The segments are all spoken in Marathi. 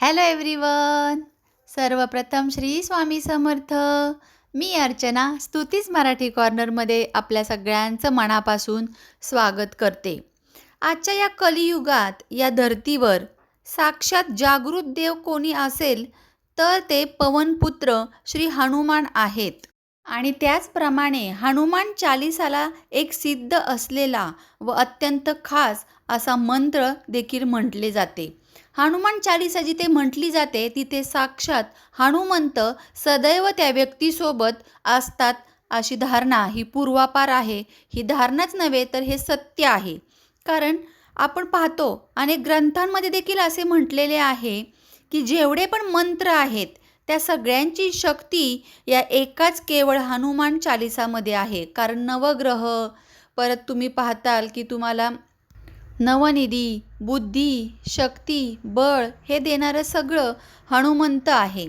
हॅलो एव्हरीवन सर्वप्रथम श्री स्वामी समर्थ. मी अर्चना स्तुतीच मराठी कॉर्नरमध्ये आपल्या सगळ्यांचं मनापासून स्वागत करते. आजच्या या कलियुगात या धर्तीवर साक्षात जागृत देव कोणी असेल तर ते पवनपुत्र श्री हनुमान आहेत. आणि त्याचप्रमाणे हनुमान चालिसाला एक सिद्ध असलेला व अत्यंत खास असा मंत्र देखील म्हटले जाते. हनुमान चालिसा जिथे म्हटली जाते तिथे साक्षात हनुमंत सदैव त्या व्यक्तीसोबत असतात अशी धारणा ही पूर्वापार आहे. ही धारणाच नव्हे तर हे सत्य आहे. कारण आपण पाहतो अनेक ग्रंथांमध्ये देखील असे म्हटलेले आहे की जेवढे पण मंत्र आहेत त्या सगळ्यांची शक्ती या एकाच केवळ हनुमान चालिसामध्ये आहे. कारण नवग्रह परत तुम्ही पाहताल की तुम्हाला नवनिधी बुद्धी शक्ती बळ हे देणारं सगळं हनुमंत आहे.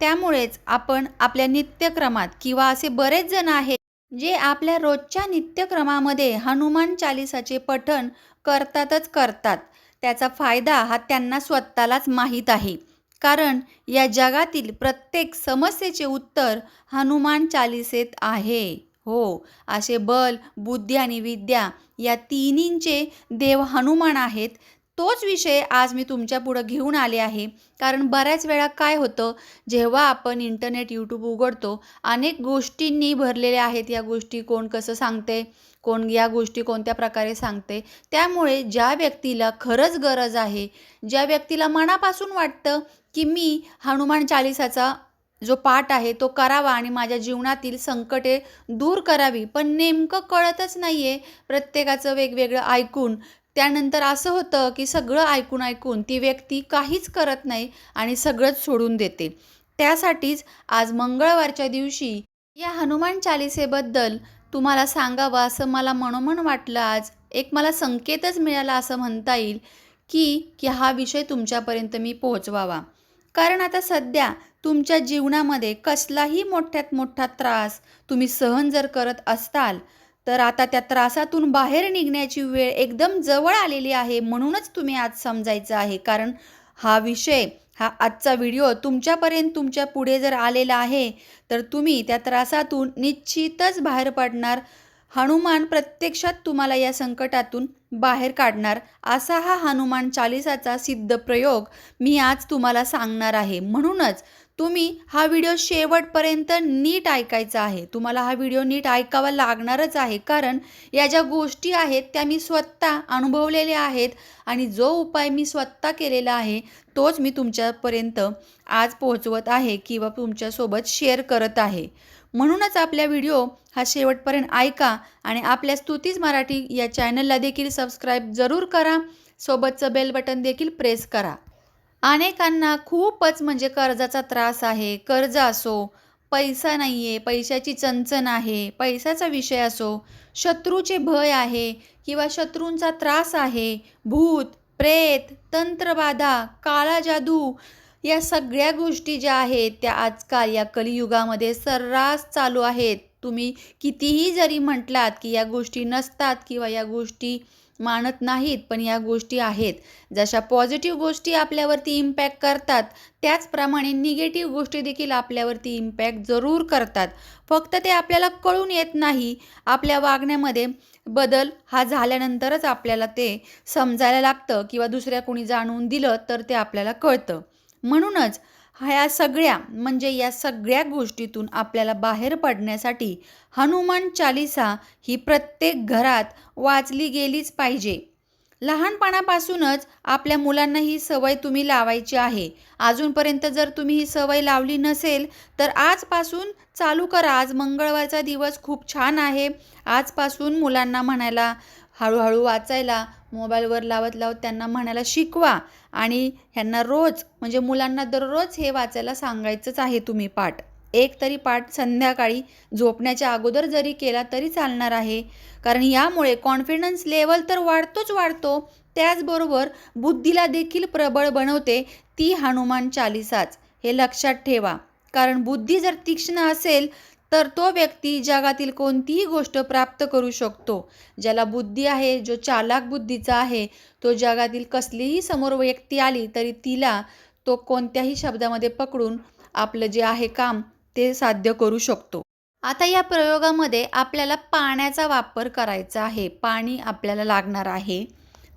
त्यामुळेच आपण आपल्या नित्यक्रमात किंवा असे बरेच जण आहेत जे आपल्या रोजच्या नित्यक्रमामध्ये हनुमान चालिसाचे पठण करतातच करतात. त्याचा फायदा हा त्यांना स्वतःलाच माहीत आहे. कारण या जगातील प्रत्येक समस्येचे उत्तर हनुमान चालिसेत आहे. हो असे बल बुद्धी आणि विद्या या तिन्हींचे देव हनुमान आहेत. तोच विषय आज मी तुमच्या पुढं घेऊन आले आहे. कारण बऱ्याच वेळा काय होतं जेव्हा आपण इंटरनेट यूट्यूब उघडतो अनेक गोष्टींनी भरलेल्या आहेत. या गोष्टी कोण कसं सांगते? कोण या गोष्टी कोणत्या प्रकारे सांगते? त्यामुळे ज्या व्यक्तीला खरंच गरज आहे ज्या व्यक्तीला मनापासून वाटतं की मी हनुमान चालिसाचा जो पाठ आहे तो करावा आणि माझ्या जीवनातील संकटे दूर करावी. पण नेमकं कळतच नाही आहे प्रत्येकाचं वेगवेगळं ऐकून. त्यानंतर असं होतं की सगळं ऐकून ऐकून ती व्यक्ती काहीच करत नाही आणि सगळंच सोडून देते. त्यासाठीच आज मंगळवारच्या दिवशी या हनुमान चालिसेबद्दल तुम्हाला सांगावं असं मला मनोमन वाटलं आज. एक मला संकेतच मिळाला असं म्हणता येईल की की हा विषय तुमच्यापर्यंत मी पोहोचवावा. कारण आता सध्या तुमच्या जीवनामध्ये कसलाही मोठ्यात मोठा त्रास तुम्ही सहन जर करत असताल तर आता त्या त्रासातून बाहेर निघण्याची वेळ एकदम जवळ आलेली आहे म्हणूनच तुम्ही आज समजायचं आहे. कारण हा विषय हा आजचा व्हिडिओ तुमच्यापर्यंत तुमच्यापुढे जर आलेला आहे तर तुम्ही त्या त्रासातून निश्चितच बाहेर पडणार. हनुमान प्रत्यक्षात तुम्हाला या संकटातून बाहेर काढणार असा हा हनुमान चालिसाचा सिद्ध प्रयोग मी आज तुम्हाला सांगणार आहे. म्हणूनच तुम्ही हा व्हिडिओ शेवटपर्यंत नीट ऐकायचा आहे. तुम्हाला हा व्हिडिओ नीट ऐकावा लागणारच आहे कारण या ज्या गोष्टी आहेत त्या मी स्वतः अनुभवलेल्या आहेत आणि जो उपाय मी स्वतः केलेला आहे तोच मी तुमच्यापर्यंत आज पोहोचवत आहे किंवा तुमच्यासोबत शेअर करत आहे. म्हणूनच आपल्या व्हिडिओ हा शेवटपर्यंत ऐका आणि आपल्या स्तुतीज मराठी या चॅनलला देखील सबस्क्राईब जरूर करा. सोबतचं बेल बटन देखील प्रेस करा. अनेकांना खूपच म्हणजे कर्जाचा त्रास आहे. कर्ज असो पैसा नाही आहे पैशाची चणचण आहे पैशाचा विषय असो शत्रूचे भय आहे किंवा शत्रूंचा त्रास आहे भूत प्रेत तंत्रबाधा काळा जादू या सगळ्या गोष्टी ज्या आहेत त्या आजकाल या कलियुगामध्ये सर्रास चालू आहेत. तुम्ही कितीही जरी म्हटलात की या गोष्टी नसतात किंवा या गोष्टी मानत नाहीत पण या गोष्टी आहेत. जशा पॉझिटिव्ह गोष्टी आपल्यावरती इम्पॅक्ट करतात त्याचप्रमाणे निगेटिव्ह गोष्टी देखील आपल्यावरती इम्पॅक्ट जरूर करतात. फक्त ते आपल्याला कळून येत नाही. आपल्या वागण्यामध्ये बदल हा झाल्यानंतरच आपल्याला ते समजायला लागतं किंवा दुसऱ्या कोणी जाणून दिलं तर ते आपल्याला कळतं. म्हणूनच ह्या सगळ्या म्हणजे या सगळ्या गोष्टीतून आपल्याला बाहेर पडण्यासाठी हनुमान चालिसा ही प्रत्येक घरात वाचली गेलीच पाहिजे. लहानपणापासूनच आपल्या मुलांना ही सवय तुम्ही लावायची आहे. अजूनपर्यंत जर तुम्ही ही सवय लावली नसेल तर आजपासून चालू करा. आज मंगळवारचा दिवस खूप छान आहे. आजपासून मुलांना म्हणायला हळूहळू वाचायला मोबाईलवर लावत लावत त्यांना म्हणायला शिकवा. आणि ह्यांना रोज म्हणजे मुलांना दररोज हे वाचायला सांगायचंच आहे तुम्ही पाठ. एक तरी पाठ संध्याकाळी झोपण्याच्या अगोदर जरी केला तरी चालणार आहे. कारण यामुळे कॉन्फिडन्स लेवल तर वाढतोच वाढतो. त्याचबरोबर बुद्धीला देखील प्रबळ बनवते ती हनुमान चालिसाच. हे लक्षात ठेवा. कारण बुद्धी जर तीक्ष्ण असेल तर तो व्यक्ती जगातील कोणतीही गोष्ट प्राप्त करू शकतो. ज्याला बुद्धी आहे जो चालाक बुद्धीचा आहे तो जगातील कसलीही समोर व्यक्ती आली तरी तिला तो कोणत्याही शब्दामध्ये पकडून आपलं जे आहे काम ते साध्य करू शकतो. आता या प्रयोगामध्ये आपल्याला पाण्याचा वापर करायचा आहे. पाणी आपल्याला लागणार आहे.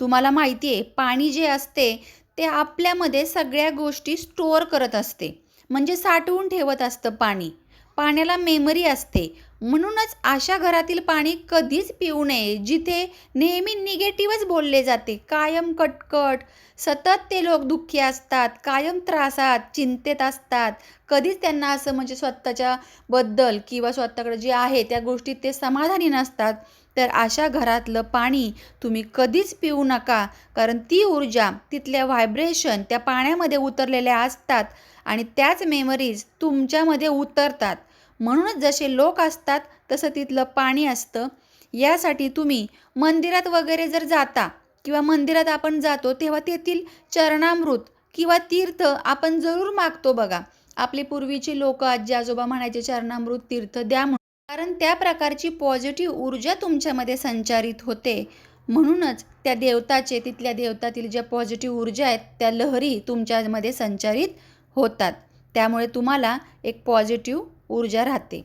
तुम्हाला माहिती आहे पाणी जे असते ते आपल्यामध्ये सगळ्या गोष्टी स्टोअर करत असते. म्हणजे साठवून ठेवत असतं पाणी. पाण्याला मेमरी असते. म्हणूनच अशा घरातील पाणी कधीच पिऊ नये जिथे नेहमी निगेटिव्हच बोलले जाते. कायम कटकट सतत ते लोक दुःखी असतात कायम त्रासात चिंतेत असतात. कधीच त्यांना असं म्हणजे स्वतःच्या बद्दल किंवा स्वतःकडे जे आहे त्या गोष्टीत ते समाधानी नसतात. तर अशा घरातलं पाणी तुम्ही कधीच पिऊ नका कारण ती ऊर्जा तिथल्या व्हायब्रेशन त्या पाण्यामध्ये उतरलेल्या असतात. आणि त्याच मेमरीज तुमच्यामध्ये उतरतात. म्हणूनच जसे लोक असतात तसं तिथलं पाणी असतं. यासाठी तुम्ही मंदिरात वगैरे जर जाता किंवा मंदिरात आपण जातो तेव्हा तेथील चरणामृत किंवा तीर्थ आपण जरूर मागतो बघा. आपली पूर्वीची लोक आजी आजोबा म्हणायचे चरणामृत तीर्थ द्या म्हणून. कारण त्या प्रकारची पॉझिटिव्ह ऊर्जा तुमच्यामध्ये संचारित होते. म्हणूनच त्या देवताचे तिथल्या देवतातील ज्या पॉझिटिव्ह ऊर्जा आहेत त्या लहरी तुमच्यामध्ये संचारित होतात. त्यामुळे तुम्हाला एक पॉझिटिव्ह ऊर्जा राहते.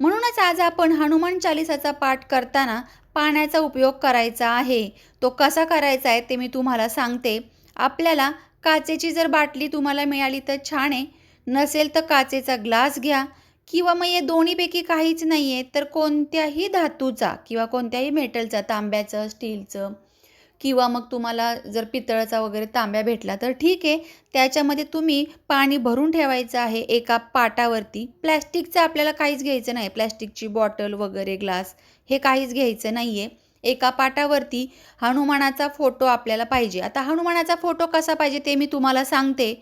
म्हणूनच आज आपण हनुमान चालिसाचा पाठ करताना पाण्याचा उपयोग करायचा आहे. तो कसा करायचा आहे ते मी तुम्हाला सांगते. आपल्याला काचेची जर बाटली तुम्हाला मिळाली तर छान आहे. नसेल तर काचेचा ग्लास घ्या. किंवा मग हे दोन्हीपैकी काहीच नाही आहे तर कोणत्याही धातूचा किंवा कोणत्याही मेटलचा तांब्याचं स्टीलचं किंवा मग तुम्हाला जर पितळाचा वगैरे तांब्या भेटला तर ठीक आहे. त्याच्यामध्ये तुम्ही पाणी भरून ठेवायचं आहे एका पाटावरती. प्लॅस्टिकचं आपल्याला काहीच घ्यायचं नाही. प्लॅस्टिकची बॉटल वगैरे ग्लास हे काहीच घ्यायचं नाही आहे एका पाटावरती हनुमानाचा फोटो आपल्याला पाहिजे. आता हनुमानाचा फोटो कसा पाहिजे ते मी तुम्हाला सांगते.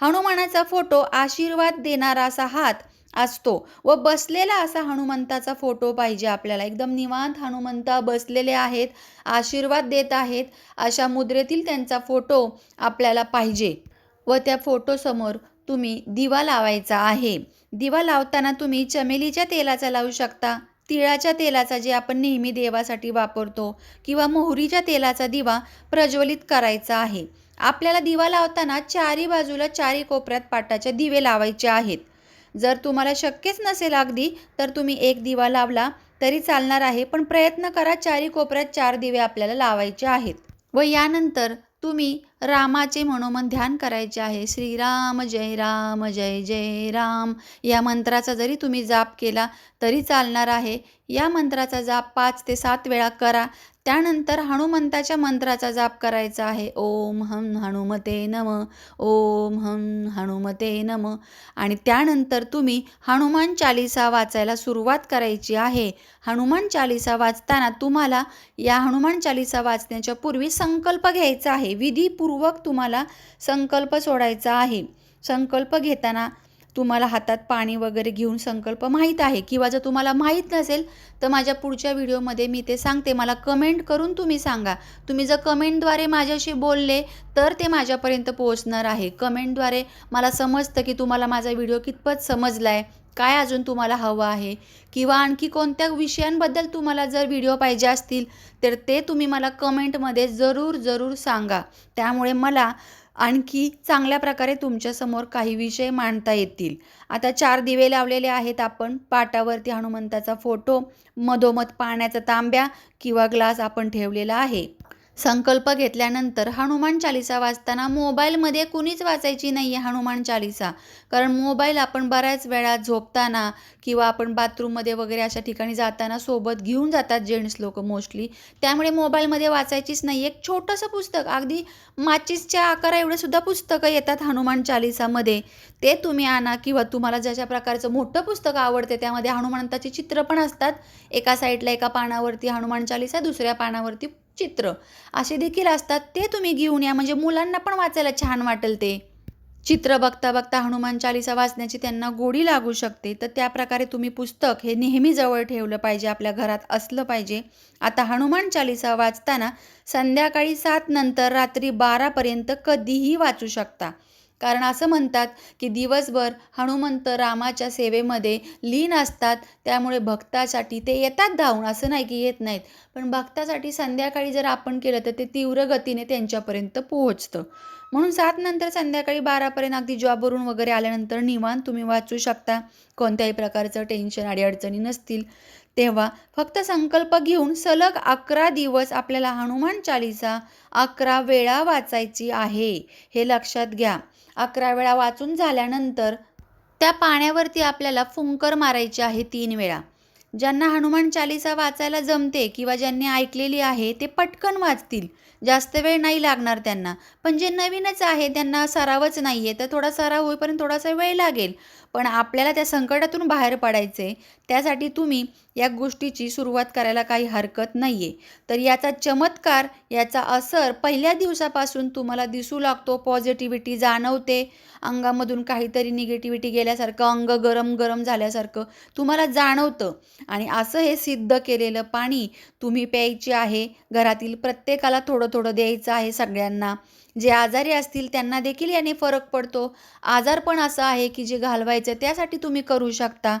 हनुमानाचा फोटो आशीर्वाद देणारा असा हात असतो. व बसलेला असा हनुमंताचा फोटो पाहिजे आपल्याला. एकदम निवांत हनुमंता बसलेले आहेत आशीर्वाद देत आहेत अशा मुद्रेतील त्यांचा फोटो आपल्याला पाहिजे. व त्या फोटोसमोर तुम्ही दिवा लावायचा आहे. दिवा लावताना तुम्ही चमेलीच्या तेलाचा लावू शकता तिळाच्या तेलाचा जे आपण नेहमी देवासाठी वापरतो किंवा मोहरीच्या तेलाचा दिवा प्रज्वलित करायचा आहे. आपल्याला दिवा लावताना चारी बाजूला चारी कोपऱ्यात पाटाचे दिवे लावायचे आहेत. जर तुम्हाला शक्यच नसेल अगदी तर तुम्ही एक दिवा लावला तरी चालणार आहे पण प्रयत्न करा चारी कोपऱ्यात चार दिवे आपल्याला लावायचे आहेत. व यानंतर तुम्ही रामाचे मनोमन ध्यान करायचे आहे. श्रीराम जय राम जय जय राम. या मंत्राचा जरी तुम्ही जाप केला तरी चालणार आहे. या मंत्राचा जाप पाच ते सात वेळा करा. त्यानंतर हनुमंताच्या मंत्राचा जाप करायचा आहे. ओम हम हनुमते नम ओम हम हनुमते नम. आणि त्यानंतर तुम्ही हनुमान चालिसा वाचायला सुरुवात करायची आहे. हनुमान चालिसा वाचताना तुम्हाला या हनुमान चालिसा वाचण्याच्या पूर्वी संकल्प घ्यायचा आहे. विधीपूर्वक तुम्हाला संकल्प सोडायचा आहे. संकल्प घेताना तुम्हाला हातात पाणी वगैरे घेऊन संकल्प माहीत आहे किंवा जर तुम्हाला माहीत नसेल तर माझ्या पुढच्या व्हिडिओमध्ये मी ते सांगते. मला कमेंट करून तुम्ही सांगा. तुम्ही जर कमेंटद्वारे माझ्याशी बोलले तर ते माझ्यापर्यंत पोहोचणार आहे. कमेंटद्वारे मला समजतं की तुम्हाला माझा व्हिडिओ कितपत समजला आहे काय अजून तुम्हाला हवं आहे? किंवा आणखी कोणत्या विषयांबद्दल तुम्हाला जर व्हिडिओ पाहिजे असतील तर ते तुम्ही मला कमेंटमध्ये जरूर जरूर सांगा. त्यामुळे मला आणखी चांगल्या प्रकारे तुमच्यासमोर काही विषय मांडता येतील. आता चार दिवे लावलेले आहेत आपण. पाटावरती हनुमंताचा फोटो मधोमध पाण्याचा तांब्या किंवा ग्लास आपण ठेवलेला आहे. संकल्प घेतल्यानंतर हनुमान चालिसा वाचताना मोबाईलमध्ये कुणीच वाचायची नाही आहे हनुमान चालिसा. कारण मोबाईल आपण बऱ्याच वेळा झोपताना किंवा आपण बाथरूममध्ये वगैरे अशा ठिकाणी जाताना सोबत घेऊन जातात जेंट्स लोक मोस्टली. त्यामुळे मोबाईलमध्ये वाचायचीच नाही एक छोटंसं पुस्तक अगदी माचीसच्या आकारा एवढंसुद्धा पुस्तकं येतात हनुमान चालिसामध्ये. ते तुम्ही आणा किंवा तुम्हाला ज्याच्या प्रकारचं मोठं पुस्तक आवडते त्यामध्ये हनुमंताची चित्र पण असतात. एका साईडला एका पानावरती हनुमान चालिसा दुसऱ्या पानावरती चित्र. असे देखील असतात. ते तुम्ही घेऊन या. म्हणजे मुलांना पण वाचायला छान वाटेल ते. चित्र बघता बघता हनुमान चालिसा वाचण्याची त्यांना गोडी लागू शकते. तर त्या प्रकारे तुम्ही पुस्तक हे नेहमी जवळ ठेवलं पाहिजे. आपल्या घरात असलं पाहिजे. आता हनुमान चालिसा वाचताना संध्याकाळी सात नंतर रात्री बारापर्यंत कधीही वाचू शकता. कारण असं म्हणतात की दिवसभर हनुमंत रामाच्या सेवेमध्ये लीन असतात त्यामुळे भक्तासाठी ते येतात धावून असं नाही की येत नाहीत. पण भक्तासाठी संध्याकाळी जर आपण केलं तर ते तीव्र गतीने त्यांच्यापर्यंत पोहोचतं. म्हणून सात नंतर संध्याकाळी बारापर्यंत अगदी जॉबवरून वगैरे आल्यानंतर निवांत तुम्ही वाचू शकता. कोणत्याही प्रकारचं टेन्शन अडीअडचणी नसतील. तेव्हा फक्त संकल्प घेऊन सलग अकरा दिवस आपल्याला हनुमान चालिसा अकरा वेळा वाचायची आहे हे लक्षात घ्या. अकरा वेळा वाचून झाल्यानंतर त्या पाण्यावरती आपल्याला फुंकर मारायची आहे तीन वेळा. ज्यांना हनुमान चालिसा वाचायला जमते किंवा ज्यांनी ऐकलेली आहे ते पटकन वाचतील. जास्त वेळ नाही लागणार त्यांना. पण जे नवीनच आहे त्यांना सरावच नाही आहे तर थोडा सराव होईपर्यंत थोडासा वेळ लागेल. पण आपल्याला त्या संकटातून बाहेर पडायचे त्यासाठी तुम्ही या गोष्टीची सुरुवात करायला काही हरकत नाही आहे तर याचा चमत्कार याचा असर पहिल्या दिवसापासून तुम्हाला दिसू लागतो. पॉझिटिव्हिटी जाणवते. अंगामधून काहीतरी निगेटिव्हिटी गेल्यासारखं अंग गरम गरम झाल्यासारखं तुम्हाला जाणवतं. आणि असं हे सिद्ध केलेलं पाणी तुम्ही प्यायचे आहे. घरातील प्रत्येकाला थोडं थोडं द्यायचं आहे सगळ्यांना. जे आजारी असतील त्यांना देखील याने फरक पडतो. आजार पण असा आहे की जे घालवायचं त्यासाठी तुम्ही करू शकता.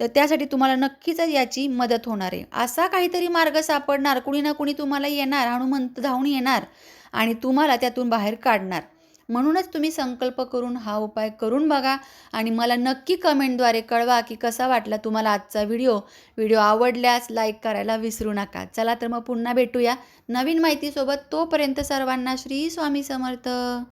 तर त्यासाठी तुम्हाला नक्कीच याची मदत होणार आहे. असा काहीतरी मार्ग सापडणार कुणी ना कुणी तुम्हाला येणार हनुमंत धावून येणार आणि तुम्हाला त्यातून बाहेर काढणार. म्हणूनच तुम्ही संकल्प करून हा उपाय करून बघा आणि मला नक्की कमेंटद्वारे कळवा की कसा वाटला तुम्हाला आजचा व्हिडिओ. व्हिडिओ आवडल्यास लाईक करायला विसरू नका. चला तर मग पुन्हा भेटूया नवीन माहितीसोबत. तोपर्यंत सर्वांना श्री स्वामी समर्थ.